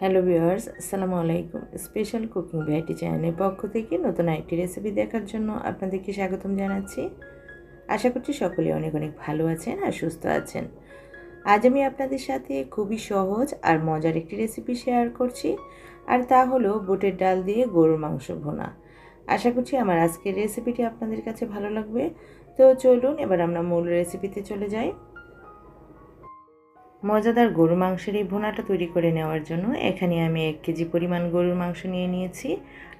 Hello viewers, আসসালামু আলাইকুম। Special cooking variety চ্যানেলের পক্ষ থেকে নতুন একটি রেসিপি দেখার জন্য আপনাদেরকে স্বাগতম জানাচ্ছি। আশা করছি সকলে অনেক অনেক ভালো আছেন আর সুস্থ আছেন। আজ আমি আপনাদের সাথে খুবই সহজ আর মজার একটি রেসিপি শেয়ার করছি, আর তা হলো বুটের ডাল দিয়ে গরুর মাংস ভোনা। আশা করছি আমার আজকের রেসিপিটি আপনাদের কাছে ভালো লাগবে। তো চলুন, এবার আমরা মূল রেসিপিতে চলে যাই। মজাদার গরুর মাংসের এই ভুনাটা তৈরি করে নেওয়ার জন্য এখানে আমি এক কেজি পরিমাণ গরুর মাংস নিয়ে নিয়েছি।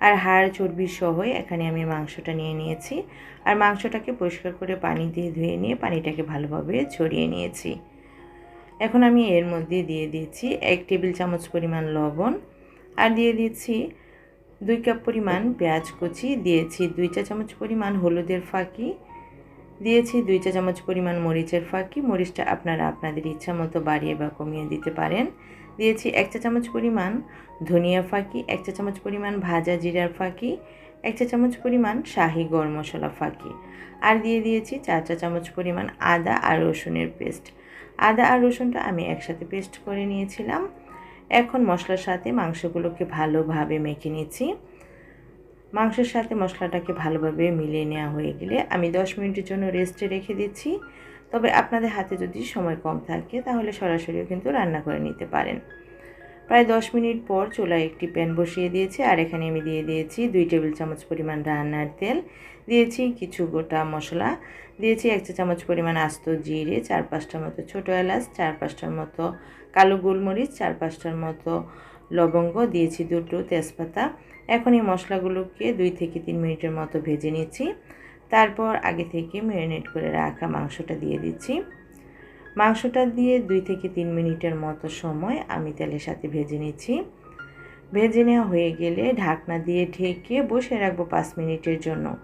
আর হাড়, চর্বি সহ এখানে আমি মাংসটা নিয়ে নিয়েছি। আর মাংসটাকে পরিষ্কার করে পানি দিয়ে ধুয়ে নিয়ে পানিটাকে ভালোভাবে ছড়িয়ে নিয়েছি। এখন আমি এর মধ্যে দিয়ে দিয়েছি এক টেবিল চামচ পরিমাণ লবণ। আর দিয়ে দিয়েছি দুই কাপ পরিমাণ পেঁয়াজ কুচি। দিয়েছি দুই চা চামচ পরিমাণ হলুদের ফাঁকি। দিয়েছি, দুই চা চামচ পরিমাণ মরিচের ফাঁকি। মরিচটা আপনারা আপনাদের ইচ্ছা মতো বাড়িয়ে বা কমিয়ে দিতে পারেন। দিয়েছি এক চা চামচ পরিমাণ ধনিয়া ফাঁকি, এক চা চামচ পরিমাণ ভাজা জিরার ফাঁকি, এক চা চামচ পরিমাণ শাহি গরম মশলা ফাঁকি। আর দিয়ে দিয়েছি চার চা চামচ পরিমাণ আদা আর রসুনের পেস্ট। আদা আর রসুনটা আমি একসাথে পেস্ট করে নিয়েছিলাম। এখন মশলার সাথে মাংসগুলোকে ভালোভাবে মেখে নিচ্ছি। মাংসের সাথে মশলাটাকে ভালোভাবে মিলিয়ে নেওয়া হয়ে গেলে আমি দশ মিনিটের জন্য রেস্টে রেখে দিচ্ছি। তবে আপনাদের হাতে যদি সময় কম থাকে, তাহলে সরাসরিও কিন্তু রান্না করে নিতে পারেন। প্রায় দশ মিনিট পর চুলায় একটি প্যান বসিয়ে দিয়েছি, আর এখানে আমি দিয়ে দিয়েছি দুই টেবিল চামচ পরিমাণ রান্নার তেল, দিয়েছি কিছু গোটা মশলা, দিয়েছি এক চা চামচ পরিমাণ আস্ত জিরে, চার পাঁচটার মতো ছোটো এলাচ, চার পাঁচটার মতো কালো গোলমরিচ, চার পাঁচটার মতো লবঙ্গ, দিয়েছি দুটো তেজপাতা এখন এই মশলাগুলোকে দুই থেকে তিন মিনিটের মতো ভেজে নিচ্ছি। তারপর আগে থেকে ম্যারিনেট করে রাখা মাংসটা দিয়ে দিচ্ছি। মাংসটা দিয়ে দুই থেকে তিন মিনিটের মতো সময় আমি তেলের সাথে ভেজে নিচ্ছি। ভেজে নেওয়া হয়ে গেলে ঢাকনা দিয়ে ঢেকে বসে রাখব পাঁচ মিনিটের জন্য।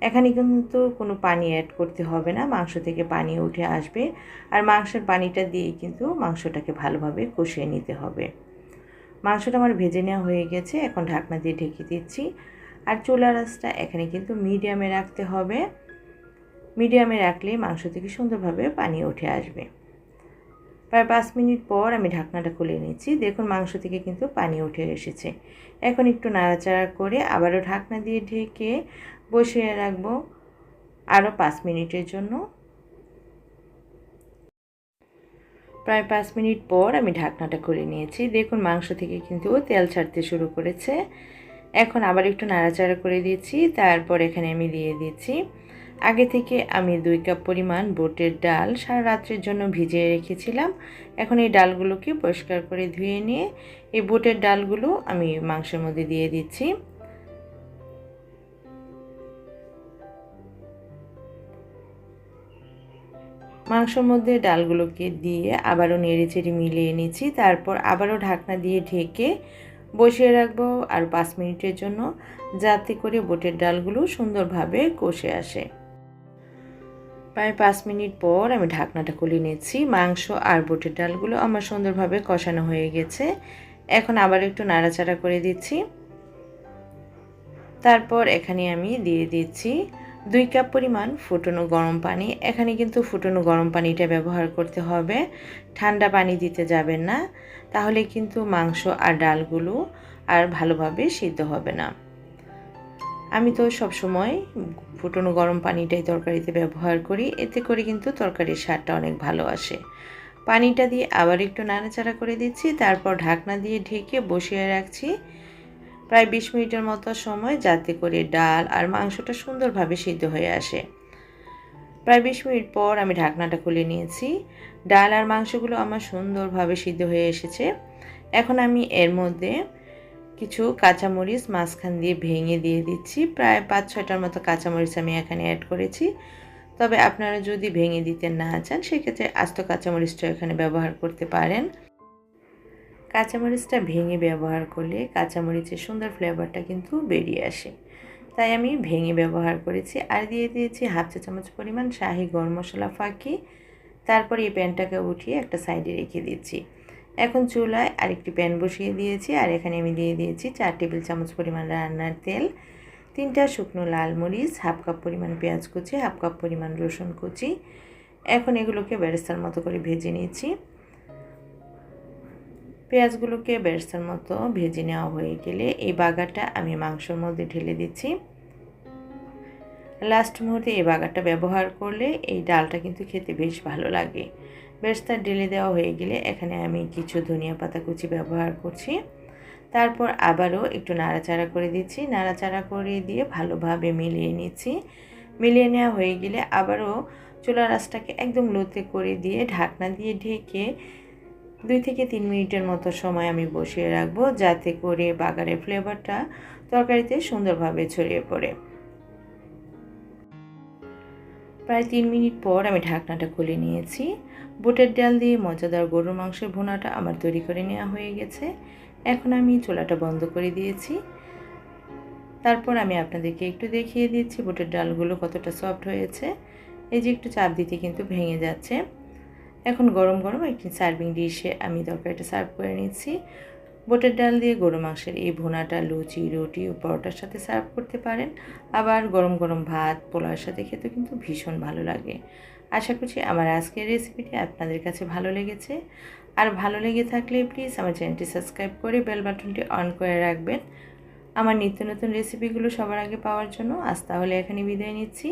এখানে কিন্তু কোনো পানি অ্যাড করতে হবে না, মাংস থেকে পানি উঠে আসবে। আর মাংসের পানিটা দিয়েই কিন্তু মাংসটাকে ভালোভাবে কষিয়ে নিতে হবে। মাংসটা আমার ভেজে নেওয়া হয়ে গেছে, এখন ঢাকনা দিয়ে ঢেকে দিচ্ছি। আর চুলা রাসটা এখানে কিন্তু মিডিয়ামে রাখতে হবে। মিডিয়ামে রাখলে মাংস থেকে সুন্দরভাবে পানি উঠে আসবে। প্রায় পাঁচ মিনিট পর আমি ঢাকনাটা খুলে নিচ্ছি। দেখুন মাংস থেকে কিন্তু পানি উঠে এসেছে। এখন একটু নাড়াচাড়া করে আবারও ঢাকনা দিয়ে ঢেকে বসিয়ে রাখব আরও পাঁচ মিনিটের জন্য। প্রায় পাঁচ মিনিট পর আমি ঢাকনাটা খুলে নিয়েছি। দেখুন, মাংস থেকে কিন্তু তেল ছাড়তে শুরু করেছে। এখন আবার একটু নাড়াচাড়া করে দিয়েছি তারপর এখানে আমি দিয়ে দিচ্ছি। আগে থেকে আমি দুই কাপ পরিমাণ বোটের ডাল সারা রাত্রের জন্য ভিজিয়ে রেখেছিলাম। এখন এই ডালগুলোকে পরিষ্কার করে ধুয়ে নিয়ে এই বোটের ডালগুলো আমি মাংসের মধ্যে দিয়ে দিচ্ছি। মাংসর মধ্যে ডালগুলোকে দিয়ে আবারও নেড়ে চেড়ে মিলিয়ে নিচ্ছি। তারপর আবারও ঢাকনা দিয়ে ঢেকে বসিয়ে রাখব আর পাঁচ মিনিটের জন্য, যাতে করে বোটের ডালগুলো সুন্দরভাবে কষে আসে। প্রায় পাঁচ মিনিট পর আমি ঢাকনাটা খুলে নিচ্ছি। মাংস আর বোটের ডালগুলো আমার সুন্দরভাবে কষানো হয়ে গেছে। এখন আবার একটু নাড়াচাড়া করে দিচ্ছি। তারপর এখানে আমি দিয়ে দিচ্ছি দুই কাপ পরিমাণ ফুটনো গরম পানি। এখানে কিন্তু ফুটনো গরম পানিটা ব্যবহার করতে হবে। ঠান্ডা পানি দিতে যাবেন না, তাহলে কিন্তু মাংস আর ডালগুলো আর ভালোভাবে সিদ্ধ হবে না। আমি তো সবসময় ফুটনো গরম পানিটাই তরকারিতে ব্যবহার করি, এতে করে কিন্তু তরকারির স্বাদটা অনেক ভালো আসে। পানিটা দিয়ে আবার একটু নাড়াচাড়া করে দিচ্ছি, তারপর ঢাকনা দিয়ে ঢেকে বসিয়ে রাখছি। প্রায় বিশ মিনিটের মতো সময় যাতে করে ডাল আর মাংসটা সুন্দরভাবে সিদ্ধ হয়ে আসে। প্রায় বিশ মিনিট পর আমি ঢাকনাটা খুলে নিয়েছি। ডাল আর মাংসগুলো আমার সুন্দরভাবে সিদ্ধ হয়ে এসেছে। এখন আমি এর মধ্যে কিছু কাঁচামরিচ মাঝখান দিয়ে ভেঙে দিয়ে দিচ্ছি। প্রায় পাঁচ ছয়টার মতো কাঁচামরিচ আমি এখানে অ্যাড করেছি। তবে আপনারা যদি ভেঙে দিতে না চান, সেক্ষেত্রে আস্ত কাঁচামরিচটা এখানে ব্যবহার করতে পারেন। কাঁচামরিচটা ভেঙে ব্যবহার করলে কাঁচামরিচের সুন্দর ফ্লেভারটা কিন্তু বেরিয়ে আসে। তাই আমি ভেঙে ব্যবহার করেছি আর দিয়ে দিয়েছি হাফ চা চামচ পরিমাণ শাহি গরম মশলা ফাঁকি। তারপর এই প্যানটাকে উঠিয়ে একটা সাইডে রেখে দিচ্ছি এখন চুলায় আরেকটি প্যান বসিয়ে দিয়েছি আর এখানে আমি দিয়ে দিয়েছি চার টেবিল চামচ পরিমাণ রান্নার তেল, তিনটা শুকনো লাল মরিচ, হাফ কাপ পরিমাণ পেঁয়াজ কুচি, হাফ কাপ পরিমাণ রসুন কুচি। এখন এগুলোকে ব্যারেস্তার মতো করে ভেজে নিয়েছি। পেঁয়াজগুলোকে বেরসার মতো ভেজে নেওয়া হয়ে গেলে এই বাগাটা আমি মাংসর মধ্যে ঢেলে দিচ্ছি। লাস্ট মুহূর্তে এই বাগারটা ব্যবহার করলে এই ডালটা কিন্তু খেতে বেশ ভালো লাগে। বেরেস্তা ঢেলে দেওয়া হয়ে গেলে এখানে আমি কিছু ধনিয়া পাতা কুচি ব্যবহার করছি। তারপর আবারও একটু নাড়াচাড়া করে দিচ্ছি। নাড়াচাড়া করে দিয়ে ভালোভাবে মিলিয়ে নিচ্ছি। মিলিয়ে নেওয়া হয়ে গেলে আবারও চুলা রাসটাকে একদম লোতে করে দিয়ে ঢাকনা দিয়ে ঢেকে দুই থেকে তিন মিনিটের মতো সময় আমি বসিয়ে রাখব যাতে করে বাগারের ফ্লেভারটা তরকারিতে সুন্দরভাবে ছড়িয়ে পড়ে। প্রায় তিন মিনিট পর আমি ঢাকনাটা খুলে নিয়েছি। বুটের ডাল দিয়ে মজাদার গরুর মাংসের ভুনাটা আমার তৈরি করে নেওয়া হয়ে গেছে। এখন আমি চোলাটা বন্ধ করে দিয়েছি। তারপর আমি আপনাদেরকে একটু দেখিয়ে দিচ্ছি বুটের ডালগুলো কতটা সফট হয়েছে। এই যে একটু চাপ দিতে কিন্তু ভেঙে যাচ্ছে। এখন গরম গরম একটি সার্ভিং ডিশে আমি তরকারিটা সার্ভ করে নিচ্ছি। বোটের ডাল দিয়ে গরু মাংসের এই ভুনাটা, লুচি, রুটি ও পরোটার সাথে সার্ভ করতে পারেন। আবার গরম গরম ভাত পোলাওর সাথে খেতে কিন্তু ভীষণ ভালো লাগে। আশা করছি আমার আজকের রেসিপিটি আপনাদের কাছে ভালো লেগেছে। আর ভালো লেগে থাকলে প্লিজ আমার চ্যানেলটি সাবস্ক্রাইব করে বেল বাটনটি অন করে রাখবেন। আমার নিত্য নতুন রেসিপিগুলো সবার আগে পাওয়ার জন্য আজ তাহলে এখানে বিদায় নিচ্ছি।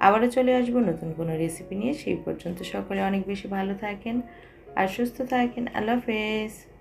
আবারও চলে আসব নতুন কোনো রেসিপি নিয়ে। সেই পর্যন্ত সকলে অনেক বেশি ভালো থাকেন আর সুস্থ থাকেন। আল্লাহ হাফেজ।